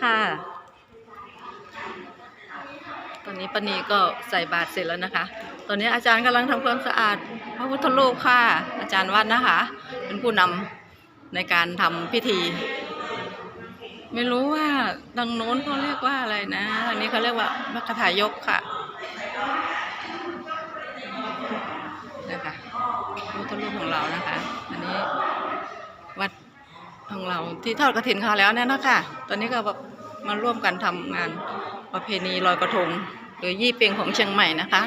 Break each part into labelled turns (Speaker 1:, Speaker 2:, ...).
Speaker 1: ค่ะ ตอนนี้ปานีก็ใส่บาตรเสร็จแล้วนะคะ ตอนนี้อาจารย์กำลังทำความสะอาดพระพุทธรูปค่ะ อาจารย์วัดนะคะ เป็นผู้นำในการทำพิธี ไม่รู้ว่าดังโน้นเขาเรียกว่าอะไรนะทางนี้เขาเรียกว่ามัคคทายกค่ะนะคะพระพุทธรูปของเรานะคะ อันนี้ ของเราที่ทอดกระถินเขาแล้วเนี่ยนะคะตอนนี้ก็แบบมาร่วมกันทำงานประเพณีลอยกระทงหรือยี่เปียงของเชียงใหม่นะคะ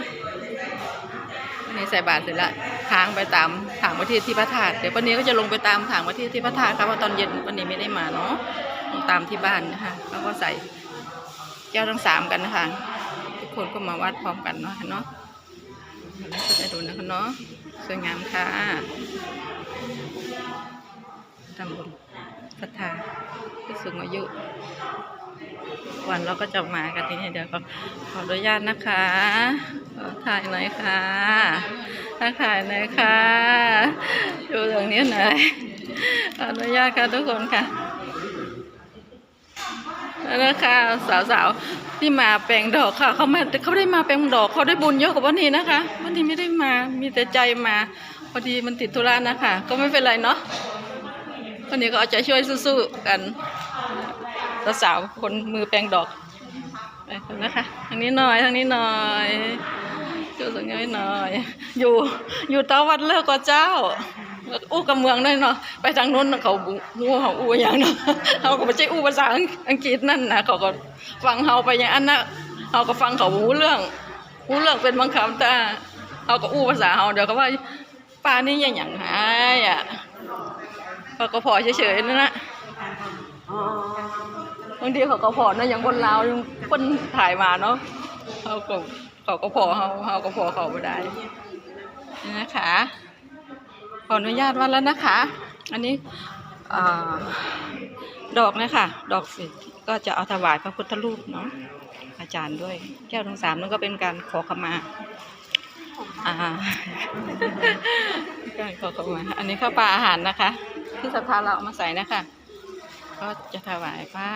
Speaker 1: นนี้ใส่บาตรเสร็จแล้วทางไปตามทางวัที่ที่พระธาตุเดี๋ยววันนี้ก็จะลงไปตามทางวัที่ที่พระธาตุครับว่าะตอนเย็นวันนี้ไม่ได้มาเนาะลงตามที่บ้านนะคะแล้วก็ใส่แก้วทั้งสามกันนะคะทุกคนก็มาวัดพร้อมกันเนาะเนาะเดี๋ยวเราจะได้ดูนะคะเนาะสวยงามค่ะทำบุญ ศรัทธาผู้สูงอายุวันเราก็จะมากันที่นี่เดี๋ยวก็ขออนุญาตนะคะขอถ่ายหน่อยค่ะถ้าถ่ายหน่อยค่ะอยู่ตรงนี้หน่อยขออนุญาตค่ะทุกคนค่ะแล้วนะคะสาวๆที่มาแปลงดอกค่ะเขามาเขาได้มาแปลงดอกเขาได้บุญเยอะกว่าวันนี้นะคะ วันนี้ไม่ได้มามีแต่ใจมา พอดีมันติดธุระนะคะ ก็ไม่เป็นไรเนาะ วันนี้ก็เอาใจช่วยสู้ๆกันสาวคนมือแปลงดอกไปนนะคะทางนี้หน่อยทางนี้หน่อยอยู่ตรงนี้หน่อย อยู่อยู่ตาวัดเลิกกว่าเจ้าอู้กับเมืองด้เนาะไปทางนู้นเขาหูเขาอู้อย่างเนาะเขาก็ไม่ใช่อู้ภาษาอังกฤษนั่นนะเขาก็ฟังเขาไปอย่างอันนะเขาก็ฟังเขาหูเรื่องหูเรื่องเป็นบางคำแต่เขาก็อู้ภาษาเขาเดี๋ยวก็ว่าป้านี่ย่างอย่างหายอะ เขาก็พอเฉยๆนั่นนะบางทีเขาก็พอเนอะอย่างคนลาวยังคนถ่ายมาเนาะเขาก็เขาก็พอเขาเขาก็พอเขาไม่ได้นี่นะคะขออนุญาตวัดแล้วนะคะ อันนี้อ่าดอกนะคะดอกสิก็จะเอาถวายพระพุทธรูปเนาะอาจารย์ด้วย แก้วทั้งสามนั่นก็เป็นการขอขมาอ่าการขอขมา อันนี้ข้าวปลาอาหารนะคะ ที่ศรัทธาเราเอามาใส่นะคะก็จะถวายพระ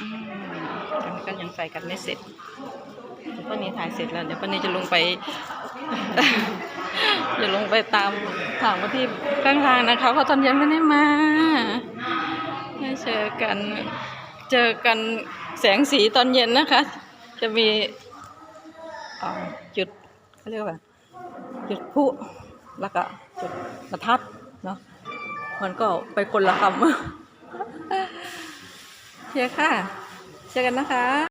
Speaker 1: อืมอันนี้ก็ยังใส่กันไม่เสร็จป้านี้ถ่ายเสร็จแล้ว เดี๋ยวป้านี้จะลงไป จะลงไปตามทางมาที่ข้างทางนะคะเพราะตอนเย็นไม่ได้มาได้เจอกันเจอกันแสงสีตอนเย็นนะคะ จะมีจุดเขาเรียกว่าจุดพลุแล้วก็จุดประทัดเนาะ มันก็ไปคนละคำโอเคค่ะเจอกันนะคะ